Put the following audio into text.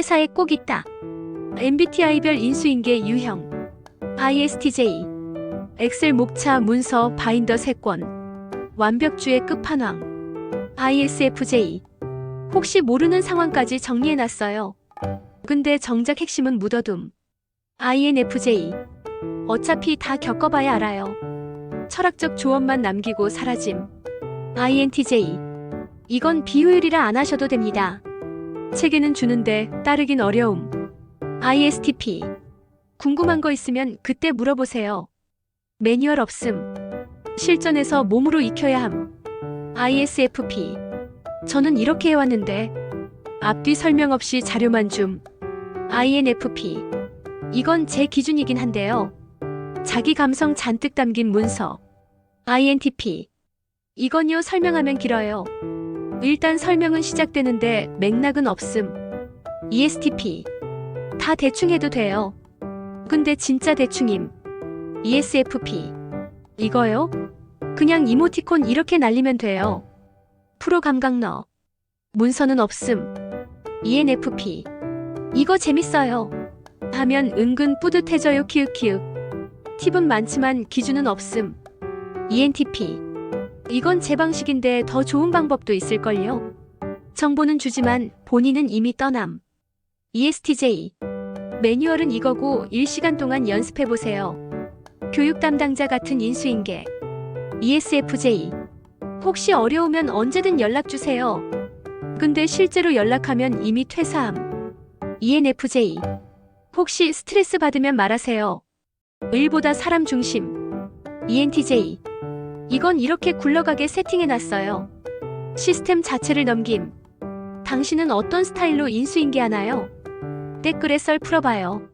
회사에 꼭 있다. MBTI별 인수인계 유형. ISTJ. 엑셀 목차 문서 바인더 세권. 완벽주의 끝판왕. ISFJ. 혹시 모르는 상황까지 정리해놨어요. 근데 정작 핵심은 묻어둠. INFJ. 어차피 다 겪어봐야 알아요. 철학적 조언만 남기고 사라짐. INTJ. 이건 비효율이라 안 하셔도 됩니다. 체계는 주는데 따르긴 어려움. ISTP. 궁금한 거 있으면 그때 물어보세요. 매뉴얼 없음. 실전에서 몸으로 익혀야 함. ISFP. 저는 이렇게 해왔는데 앞뒤 설명 없이 자료만 줌. INFP. 이건 제 기준이긴 한데요. 자기 감성 잔뜩 담긴 문서. INTP. 이건요 설명하면 길어요. 일단 설명은 시작되는데 맥락은 없음. ESTP. 다 대충 해도 돼요. 근데 진짜 대충임. ESFP. 이거요? 그냥 이모티콘 이렇게 날리면 돼요. 프로 감각 너. 문서는 없음. ENFP. 이거 재밌어요. 하면 은근 뿌듯해져요 키읔키읔. 팁은 많지만 기준은 없음. ENTP. 이건 제 방식인데 더 좋은 방법도 있을걸요. 정보는 주지만 본인은 이미 떠남. ESTJ. 매뉴얼은 이거고 1시간 동안 연습해보세요. 교육 담당자 같은 인수인계. ESFJ. 혹시 어려우면 언제든 연락주세요. 근데 실제로 연락하면 이미 퇴사함. ENFJ. 혹시 스트레스 받으면 말하세요. 일보다 사람 중심. ENTJ. 이건 이렇게 굴러가게 세팅해놨어요. 시스템 자체를 넘김. 당신은 어떤 스타일로 인수인계하나요? 댓글에 썰 풀어봐요.